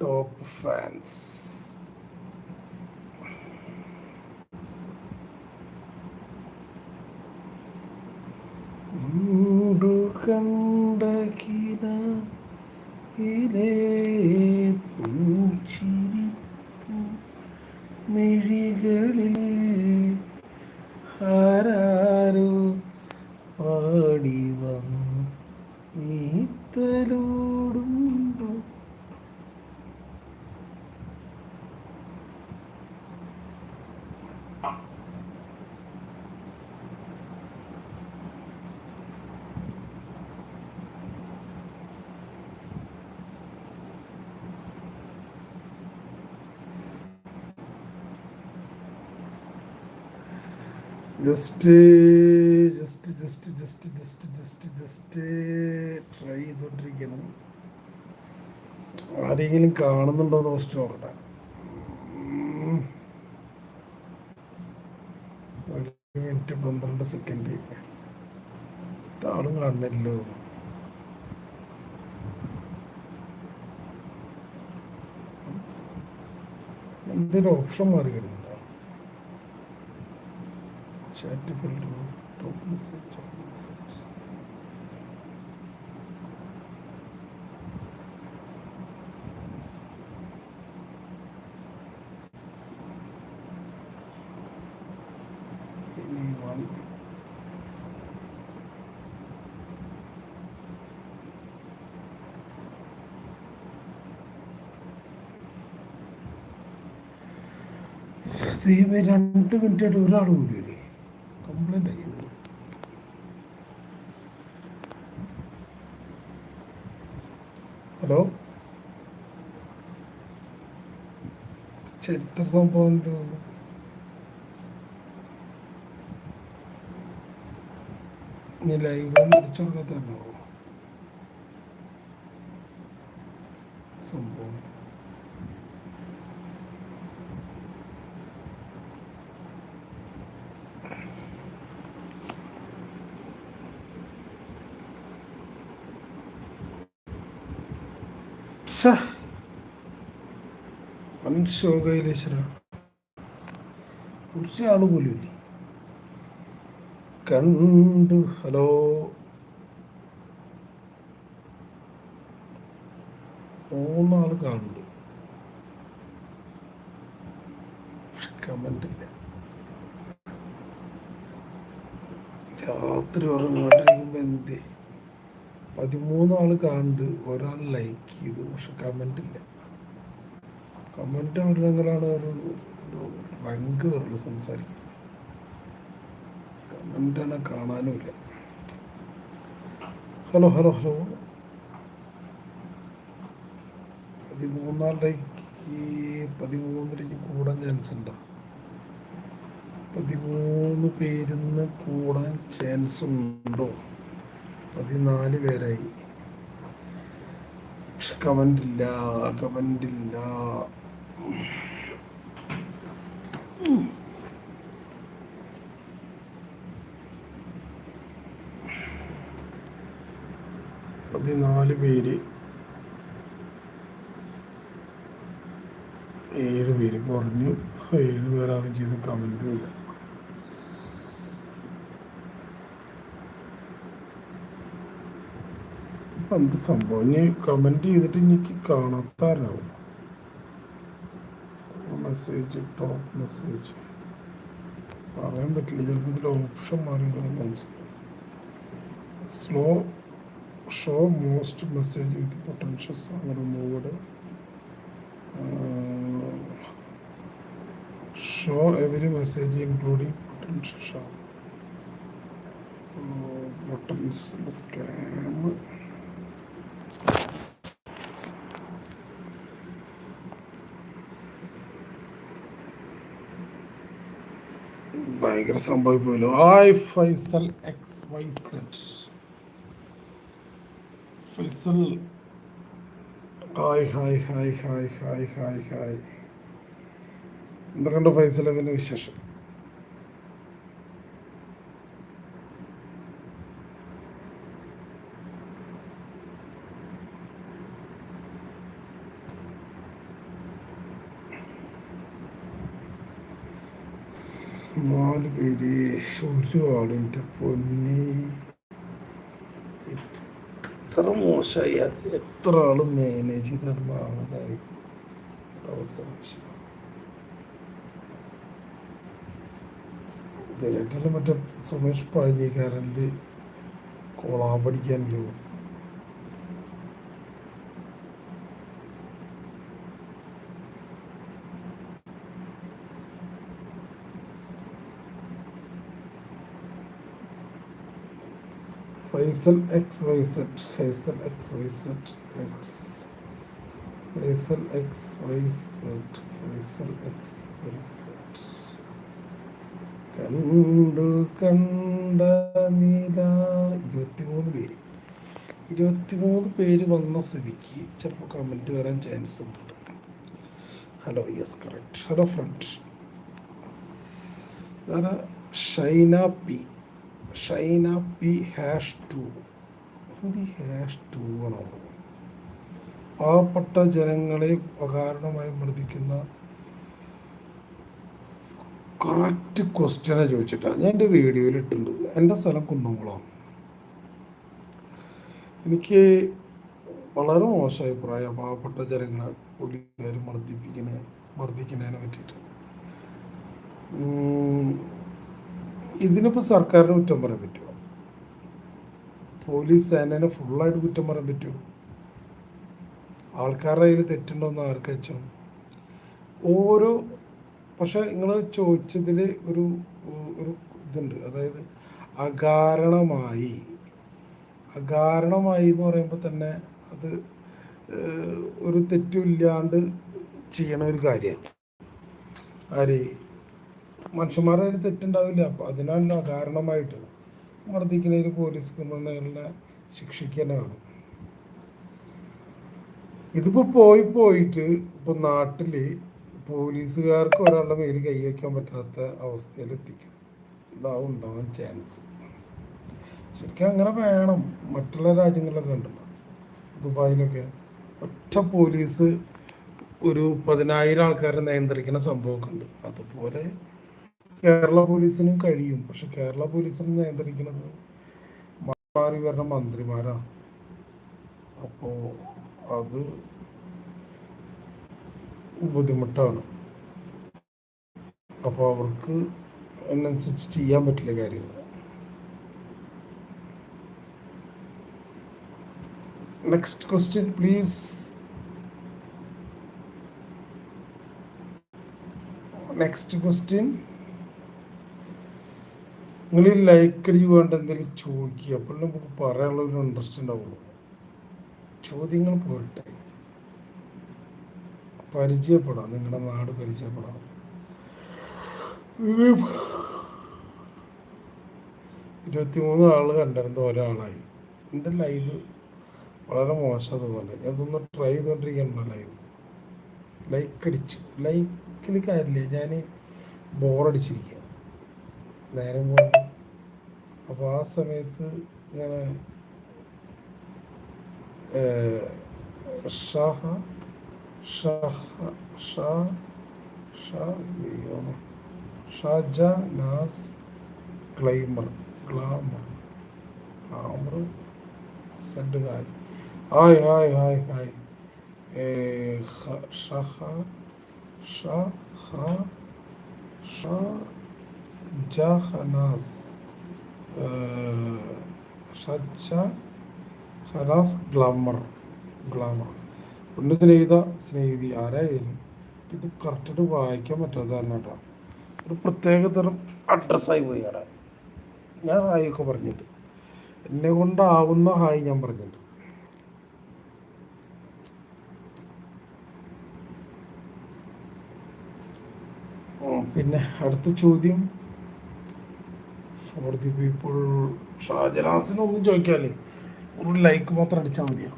Top fans കണ്ട കിന ഇലേ പുഞ്ചിരിപ്പു മിഴികളിൽ ആരാരോ പാടി വന്നു. നീത്തലോടുണ്ടോ just just just just just just just try ചെയ്തോണ്ടിരിക്കണം ആരെങ്കിലും കാണുന്നുണ്ടോ എന്ന് ഫസ്റ്റ് നോക്കട്ടെ. മിനിറ്റ് പന്ത്രണ്ട് സെക്കൻഡ് ആളും കാണുന്നില്ലോ എന്തൊരു ഓപ്ഷൻ മാറി കിടക്കുന്നുണ്ടോ chat filter top message top message anyone? ദൈവമേ രണ്ട് മിനിറ്റ് ആയിട്ട് ഒരാൾ പോലും കംപ്ലൈന്റ് ആയി ഇത്. ഹലോ ചരിത്ര സംഭവം നീ ലൈവ് വിളിച്ചു കൊടുക്കാത്തല്ലോ സംഭവം മനുഷ്യകയിലേശ്വര കുറച്ച് ആൾ പോലും ഇല്ലേ. കണ്ടു ഹലോ. മൂന്നാൾ കാണുന്നുണ്ട്. കമന്റ് ഇല്ല രാത്രി ഉറങ്ങാണ്ടിരിക്കുമ്പോൾ എന്ത്? പതിമൂന്നാൾ കാണുന്നുണ്ട് ഒരാൾ ലൈക്ക് ചെയ്തു പക്ഷെ കമന്റ് ഇല്ല. കമന്റ് ഉണ്ടെങ്കിലാണ് ഒരു റാങ്ക് വരുള്ളൂ സംസാരിക്കും കമന്റാണ് കാണാനുമില്ല ഹലോ ഹലോ ഹലോ പതിമൂന്നാളിലേക്ക് പതിമൂന്നിലേക്ക് കൂടാൻ ചാൻസ് ഉണ്ടോ? പതിമൂന്ന് പേരിന്ന് കൂടാൻ ചാൻസ് ഉണ്ടോ? പതിനാല് പേരായി. പക്ഷെ കമന്റ് ഇല്ല കമന്റ് ഇല്ല പതിനാല് പേര്. ഏഴ് പേര് കുറഞ്ഞു. ഏഴ് പേരാകും ചെയ്ത് കമന്റും ഇല്ല ഇപ്പൊ എന്ത് സംഭവം? ഇനി കമന്റ് ചെയ്തിട്ട് എനിക്ക് കാണാത്താരാവും മെസ്സേജ് ടോപ്പ് മെസ്സേജ് പറയാൻ പറ്റില്ല. ചിലപ്പോൾ ഇതിൽ ഓപ്ഷൻ മാറി slow show most message with potential scam removed show every message including potential show potential scam ഭയങ്കര സംഭവിക്കുമല്ലോ hi Faisal X Y Z Faisal. Hi hi hi hi hi hi hi. എന്തൊക്കെയുണ്ട് ഫൈസൽ പിന്നെ വിശേഷം? നാല് പേര് ഒരു ആളിന്റെ പൊന്നി. എത്ര മോശമായി. അത് എത്ര ആൾ മാനേജ് ചെയ്തിരുന്ന ആളതാണ് അവസ്ഥ മനുഷ്യൻ ഇതിനായിട്ടുള്ള മറ്റേ സുമേഷ് പഴഞ്ഞിക്കാരനിൽ കോളാപടിക്കാൻ പോകും Faisal X Y Z Faisal X Y Z X Faisal X Y Z Faisal X Y Z കണ്ടു കണ്ട നീല ഇരുപത്തിമൂന്ന് പേര്. ഇരുപത്തിമൂന്ന് പേര് വന്ന സ്ഥിതിക്ക് ചിലപ്പോൾ കമന്റ് വരാൻ ചാൻസ് ഉണ്ട്. Hello yes correct hello friend Shaina P. Shaina P hash two എന്ത് ഹാഷ് ടു ആണോ? പാവപ്പെട്ട ജനങ്ങളെ അകാരണമായി മർദ്ദിക്കുന്ന കറക്റ്റ് ക്വസ്റ്റ്യനെ ചോദിച്ചിട്ടാണ് ഞാൻ എന്റെ വീഡിയോയിൽ ഇട്ടുണ്ട് എന്റെ സ്ഥലം കുന്നംകുളം. എനിക്ക് വളരെ മോശം അഭിപ്രായം പാവപ്പെട്ട ജനങ്ങളെ പോലീസുകാർ മർദ്ദിപ്പിക്കുന്ന മർദ്ദിക്കുന്നതിനെ പറ്റിയിട്ട്. ഇതിനിപ്പോൾ സർക്കാരിന് കുറ്റം പറയാൻ പറ്റുമോ പോലീസ് സേനേനെ ഫുള്ളായിട്ട് കുറ്റം പറയാൻ പറ്റുമോ ആൾക്കാരുടെ കയ്യിൽ തെറ്റുണ്ടോന്ന് ആർക്ക് വെച്ചോ ഓരോ പക്ഷെ നിങ്ങൾ ചോദിച്ചതിൽ ഒരു ഒരു ഇതുണ്ട്. അതായത് അകാരണമായി. അകാരണമായി എന്ന് പറയുമ്പോൾ തന്നെ അത് ഒരു തെറ്റുമില്ലാണ്ട് ചെയ്യണ ഒരു കാര്യമാണ് ആര്? മനുഷ്യന്മാരുടെ അതിൽ തെറ്റുണ്ടാവില്ല. അപ്പം അതിനല്ല കാരണമായിട്ട് മർദ്ദിക്കുന്നതിൽ പോലീസ് ക്രിമിനലിനെ ശിക്ഷിക്കാൻ വേണം. ഇതിപ്പോ പോയി പോയിട്ട് ഇപ്പൊ നാട്ടിൽ പോലീസുകാർക്ക് ഒരാളുടെ മേൽ കൈവയ്ക്കാൻ പറ്റാത്ത അവസ്ഥയിൽ എത്തിക്കും ഇതാവും ഉണ്ടാവാൻ ചാൻസ് ശരിക്കും അങ്ങനെ വേണം. മറ്റുള്ള രാജ്യങ്ങളിലൊക്കെ ഉണ്ടല്ലോ ദുബായിലൊക്കെ ഒറ്റ പോലീസ് ഒരു പതിനായിരം ആൾക്കാരെ നിയന്ത്രിക്കുന്ന സംഭവമൊക്കെ ഉണ്ട്. അതുപോലെ കേരള പോലീസിനും കഴിയും. പക്ഷെ കേരള പോലീസിനെ നിയന്ത്രിക്കുന്നത് മാറി വരുന്ന മന്ത്രിമാരാണ് അപ്പോ അത് ബുദ്ധിമുട്ടാണ്. അപ്പോൾ അവർക്ക് അതിനനുസരിച്ച് ചെയ്യാൻ പറ്റില്ല കാര്യങ്ങൾ. Next question please next question നിങ്ങൾ ഈ ലൈക്ക് അടിച്ച് വേണ്ട എന്തെങ്കിലും ചോദിക്കുക അപ്പോൾ നമുക്ക് പറയാനുള്ള ഒരു ഇൻട്രസ്റ്റ് ഉണ്ടാവുള്ളൂ. ചോദ്യങ്ങൾ പോരട്ടെ പരിചയപ്പെടാം. നിങ്ങളുടെ നാട് പരിചയപ്പെടാം. ഇരുപത്തിമൂന്ന് ആൾ കണ്ടിരുന്ന ഒരാളായി. എന്റെ ലൈവ് വളരെ മോശം തോന്നുന്നുണ്ട് ഞാനൊന്ന് ട്രൈ ചെയ്തുകൊണ്ടിരിക്കണല്ലോ ലൈവ് ലൈക്ക് അടിച്ചു. ലൈക്കിൽ കാര്യമില്ല. ഞാൻ ബോറടിച്ചിരിക്കുക നേരം കൊണ്ട് അപ്പോൾ ആ സമയത്ത് ഇങ്ങനെ ഷഹ ഷഹ ഷാഹ ഷാ ഷാ ഷാജ നാസ് ക്ലൈമർ glamour. Glamour said hi hi hi hi hi. ഏഹ്, ഹ- ഷഹ ഏഹ്, ഷജ ഹനാസ് ഗ്ലാമർ. ഗ്ലാമർ. ഒന്ന് സ്നേഹിത സ്നേഹിതി ആരായാലും ഇത് കറക്റ്റായിട്ട് വായിക്കാൻ പറ്റാത്തതാണ് കേട്ടോ. ഒരു പ്രത്യേക തരം അഡ്രസ്സായി പോയി അവിടെ ഞാൻ ഹായൊക്കെ പറഞ്ഞിട്ട്. എന്നെ കൊണ്ടാവുന്ന ഹായ് ഞാൻ പറഞ്ഞിട്ട്. പിന്നെ അടുത്ത ചോദ്യം. ഫോർ ദി ഷാജനാസിനെ ഒന്നും ചോദിക്കാല്ലേ? ഒരു ലൈക്ക് മാത്രം അടിച്ചാൽ മതിയോ?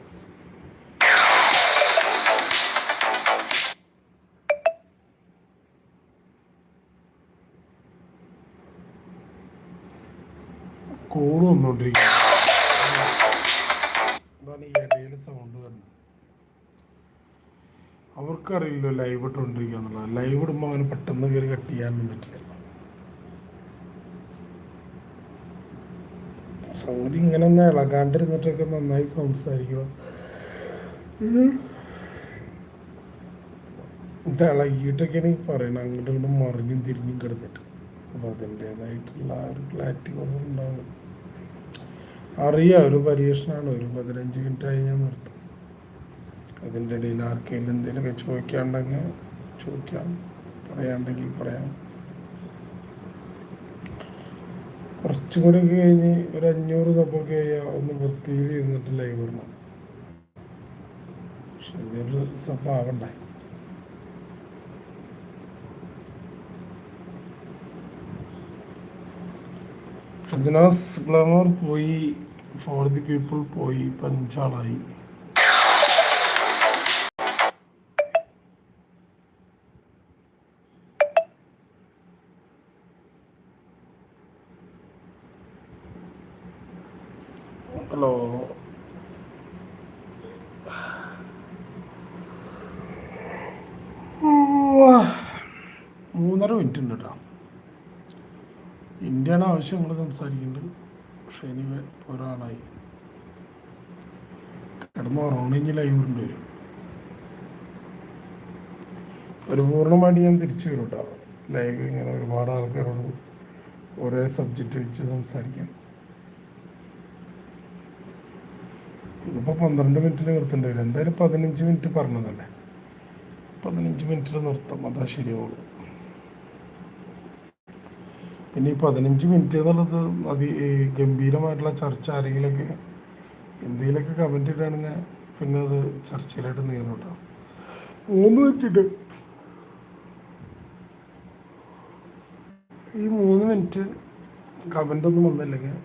കോൾ വന്നോണ്ടിരിക്കുന്നു. സൗണ്ട് വരുന്നത്? അവർക്കറിയില്ലോ ലൈവ് ഇട്ടുകൊണ്ടിരിക്കുക എന്നുള്ളത് ലൈവ് ഇടുമ്പോൾ അങ്ങനെ പെട്ടെന്ന് കയറി കട്ട് ചെയ്യാനൊന്നും പറ്റില്ല. സംഗതി ഇങ്ങനെ ഒന്ന് ഇളകാണ്ടിരുന്നിട്ടൊക്കെ നന്നായി സംസാരിക്കണം. ഇത് ഇളകിയിട്ടൊക്കെയാണ് ഈ പറയണത്. അങ്ങോട്ട് ഇങ്ങോട്ട് മറിഞ്ഞും തിരിഞ്ഞും കിടന്നിട്ട്. അപ്പോൾ അതിന്റേതായിട്ടുള്ള ആ ഒരു ക്ലാരിറ്റി കുറവുണ്ടാവും. അറിയാം ഒരു പരീക്ഷണമാണ് ഒരു പതിനഞ്ച് മിനിറ്റ് ആയി ഞാൻ നിർത്തും. അതിന്റെ ഇടയിൽ ആർക്കെങ്കിലും എന്തെങ്കിലുമൊക്കെ ചോദിക്കാണ്ടെങ്കിൽ ചോദിക്കാം. പറയാണ്ടെങ്കിൽ പറയാം. കുറച്ചും കൂടി കഴിഞ്ഞ് ഒരു അഞ്ഞൂറ് സബ്ബൊക്കെ ആയാൽ ഒന്ന് വൃത്തിയിൽ ഇരുന്നിട്ട് ലൈവ് വരണം പക്ഷെ അഞ്ഞൂറ് സബ് ആവണ്ടേ? ഗ്ലാമർ പോയി ഫോർ ദി പീപ്പിൾ പോയി പഞ്ചാളായി ഹലോ മൂന്നര മിനിറ്റ് ഉണ്ട് കേട്ടോ ഇന്ത്യയാണ് ആവശ്യം നമ്മൾ സംസാരിക്കുന്നുണ്ട്. പക്ഷെ ഇനി ഒരാളായി. കിടന്ന് ഉറങ്ങണമെങ്കിൽ ലൈവ് കൊണ്ട് വരും പരിപൂർണമായിട്ട് ഞാൻ തിരിച്ചു വരും കേട്ടോ. ലൈവ് ഇങ്ങനെ ഒരുപാട് ആൾക്കാരോട് ഒരേ സബ്ജക്റ്റ് വെച്ച് സംസാരിക്കാം ഇതിപ്പോൾ പന്ത്രണ്ട് മിനിറ്റിൽ നിർത്തേണ്ടി വരും എന്തായാലും പതിനഞ്ച് മിനിറ്റ് പറഞ്ഞതല്ലേ? പതിനഞ്ച് മിനിറ്റിൽ നിർത്തും. അതാ ശരിയാവുള്ളൂ. പിന്നെ ഈ പതിനഞ്ച് മിനിറ്റ് എന്നുള്ളത് അതി ഗംഭീരമായിട്ടുള്ള ചർച്ച ആരെങ്കിലൊക്കെ എന്തെങ്കിലുമൊക്കെ കമന്റ് ഇടുകയാണെങ്കിൽ പിന്നെ അത് ചർച്ചയിലായിട്ട് നീങ്ങും കേട്ടോ. മൂന്ന് മിനിറ്റ് ഈ മൂന്ന് മിനിറ്റ് കമന്റ് ഒന്നും വന്നില്ലെങ്കിൽ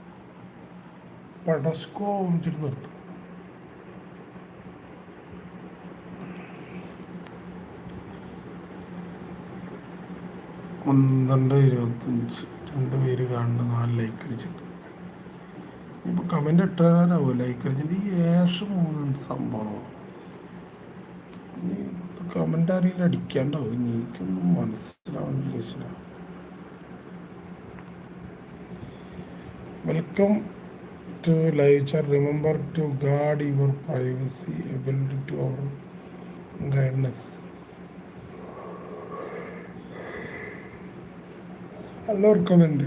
പടസ്കോ വെച്ചിട്ട് നിർത്തും. പന്ത്രണ്ട് ഇരുപത്തഞ്ച് രണ്ട് പേര് കാണുന്ന നാല് ലൈക്ക് അടിച്ചിട്ടുണ്ട്. ഇപ്പോൾ കമന്റ് ഇട്ടാലാവും ലൈക്ക് അടിച്ചിട്ട് ഈ ഏഷ് മൂന്ന് സംഭവം കമന്റ് ആരെങ്കിലും അടിക്കാണ്ടാവും? എനിക്കൊന്നും മനസ്സിലാവുന്നില്ല ഈശ്വര welcome to live chat remember to guard your privacy ability to our guidelines എല്ലാവർക്കും ഉണ്ട്.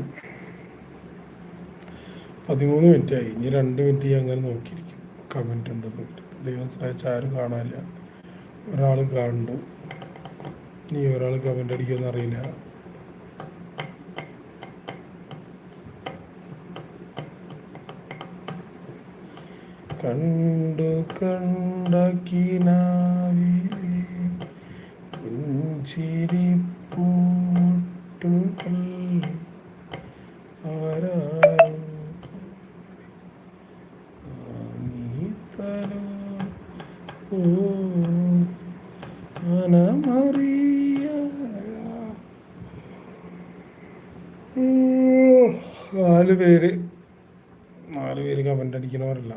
പതിമൂന്ന് മിനിറ്റ് ആയി ഇനി രണ്ട് മിനിറ്റ് ഞാൻ അങ്ങനെ നോക്കിയിരിക്കും. കമന്റ് ഉണ്ടെന്ന് ദൈവം സഹായിച്ച ആരും കാണാനില്ല. ഒരാൾ കാണുന്നുണ്ട് ഇനി ഒരാൾ കമന്റ് അടിക്കുമെന്ന് അറിയില്ല. കണ്ടു കണ്ട കിനാവിലെ നാല് പേര് നാല് പേര് കമന്റ് അടിക്കുന്നവരല്ല.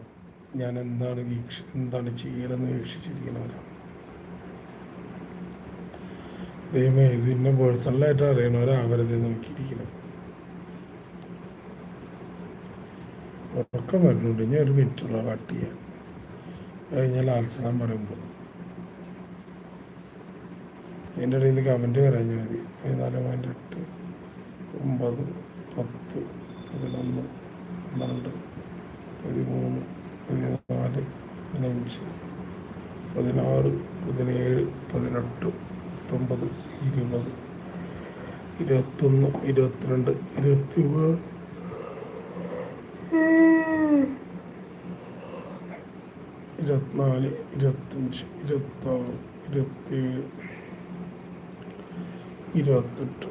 ഞാൻ എന്താണ് വീക്ഷ എന്താണ് ചെയ്യണമെന്ന് വീക്ഷിച്ചിരിക്കുന്നവരാണ് ദൈവമേ ഇതിന്റെ പേഴ്സണലായിട്ട് അറിയണവരാവരുത് നോക്കിയിരിക്കുന്നത് ഉറക്കം വരുന്നുണ്ട്. ഞാൻ ഒരു മിനിറ്റുള്ള കട്ട് ചെയ്യാൻ കഴിഞ്ഞാൽ ആത്സനം പറയുമ്പോൾ. എന്റെ ഇടയിൽ കമന്റ് പറഞ്ഞാൽ മതി പതിനാല് പോയിന്റ് എട്ട് ഒമ്പത് പത്ത് പതിനൊന്ന് പന്ത്രണ്ട് പതിമൂന്ന് പതിനാല് പതിനഞ്ച് പതിനാറ് പതിനേഴ് പതിനെട്ട് പത്തൊമ്പത് ഇരുപത് ഇരുപത്തൊന്ന് ഇരുപത്തിരണ്ട് ഇരുപത്തി ഇരുപത്തിനാല് ഇരുപത്തഞ്ച് ഇരുപത്താറ് ഇരുപത്തേഴ് ഇരുപത്തെട്ട്.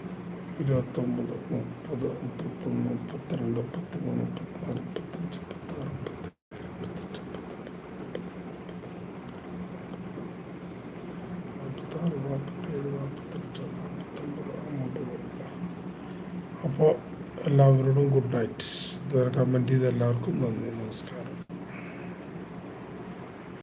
ഇരുപത്തൊമ്പത് മുപ്പത് മുപ്പത്തൊന്ന് മുപ്പത്തിരണ്ട് മുപ്പത്തിമൂന്ന് മുപ്പത്തിനാല് മുപ്പത്തഞ്ച് മുപ്പത്താറ് മുപ്പത്തേഴ് മുപ്പത്തെട്ട് നാൽപ്പത്താറ് നാൽപ്പത്തേഴ് നാൽപ്പത്തെട്ട് നാൽപ്പത്തൊമ്പത് അമ്പത് അപ്പോൾ എല്ലാവരോടും ഗുഡ് നൈറ്റ് ഇതുവരെ കമന്റ് ചെയ്ത എല്ലാവർക്കും നന്ദി നമസ്കാരം.